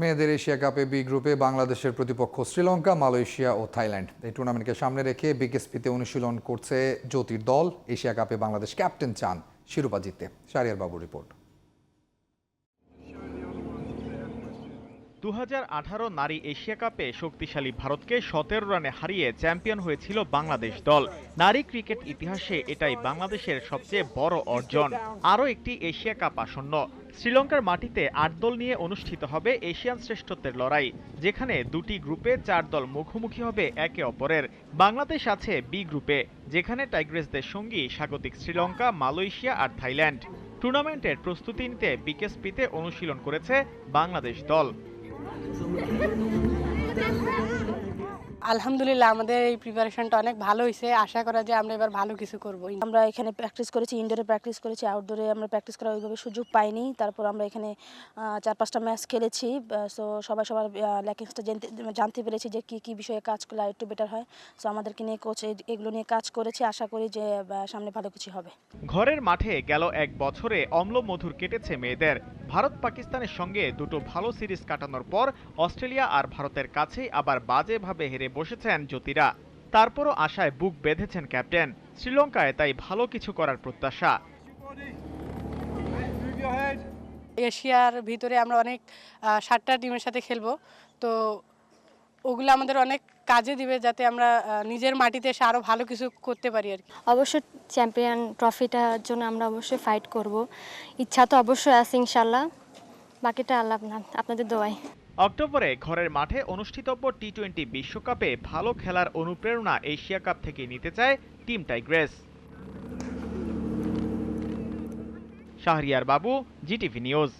মেয়েদের এশিয়া কাপে বি গ্রুপে বাংলাদেশের প্রতিপক্ষ শ্রীলঙ্কা, মালয়েশিয়া ও থাইল্যান্ড। এই টুর্নামেন্টকে সামনে রেখে বিকেএসপিতে অনুশীলন করছে জ্যোতির দল এশিয়া কাপে বাংলাদেশ ক্যাপ্টেন চান শিরোপা জিতে সারিয়ার বাবু রিপোর্ট দু হাজার আঠারো নারী এশিয়া কাপে শক্তিশালী ভারতকে সতেরো রানে হারিয়ে চ্যাম্পিয়ন হয়েছিল বাংলাদেশ দল। নারী ক্রিকেট ইতিহাসে এটাই বাংলাদেশের সবচেয়ে বড় অর্জন। আরও একটি এশিয়া কাপ আসন্ন। শ্রীলঙ্কার মাটিতে আট দল নিয়ে অনুষ্ঠিত হবে এশিয়ান শ্রেষ্ঠত্বের লড়াই, যেখানে দুটি গ্রুপে চার দল মুখোমুখি হবে একে অপরের। বাংলাদেশ আছে বি গ্রুপে, যেখানে টাইগ্রেসদের সঙ্গী স্বাগতিক শ্রীলঙ্কা, মালয়েশিয়া আর থাইল্যান্ড। টুর্নামেন্টের প্রস্তুতি নিতে বিকেএসপিতে অনুশীলন করেছে বাংলাদেশ দল। আলহামদুলিল্লাহ আমাদের এই প্রিপারেশনটা অনেক ভালো হয়েছে আশা করা যে আমরা এবার ভালো কিছু করব। আমরা এখানে প্র্যাকটিস করেছি ইনডোরে প্র্যাকটিস করেছি আউটডোরে আমরা প্র্যাকটিস করার ওইভাবে সুযোগ পাইনি। তারপর আমরা এখানে চার পাঁচটা ম্যাচ খেলেছি। সো সবাই সবার ল্যাকিংসটা জানতে জানতে পেরেছি যে কী কী বিষয়ে কাজ করলে একটু বেটার হয়। সো আমাদেরকে নিয়ে কোচ এগুলো নিয়ে কাজ করেছি। আশা করি যে সামনে ভালো কিছু হবে। ঘরের মাঠে গেল এক বছরে অম্ল মধুর কেটেছে মেয়েদের। ভারত পাকিস্তানের সঙ্গে দুটো ভালো সিরিজ কাটানোর পর অস্ট্রেলিয়া আর ভারতের কাছেই আবার বাজেভাবে হেরে বসেছেন জ্যোতিরা। তারপরও আশায় বুক বেঁধেছেন ক্যাপ্টেন। শ্রীলঙ্কায় তাই ভালো কিছু করার প্রত্যাশা। এশিয়ার ভিতরে আমরা অনেক সাতটা টিমের সাথে খেলব। তো ওগুলো আমাদের অনেক কাজে দিবে যাতে আমরা নিজের মাটিতে এসে আরও ভালো কিছু করতে পারি আর কি। অবশ্যই চ্যাম্পিয়ন ট্রফিটার জন্য আমরা অবশ্যই ফাইট করব। ইচ্ছা তো অবশ্যই আছে ইনশাল্লাহ বাকিটা আল্লাহ আপনা- আপনাদের দোয়াই অক্টোবরে ঘরের মাঠে অনুষ্ঠিতব্য টি টোয়েন্টি বিশ্বকাপে ভালো খেলার অনুপ্রেরণা এশিয়া কাপ থেকে নিতে চায় টিম টাইগ্রেস। শাহরিয়ার বাবু জিটিভি নিউজ।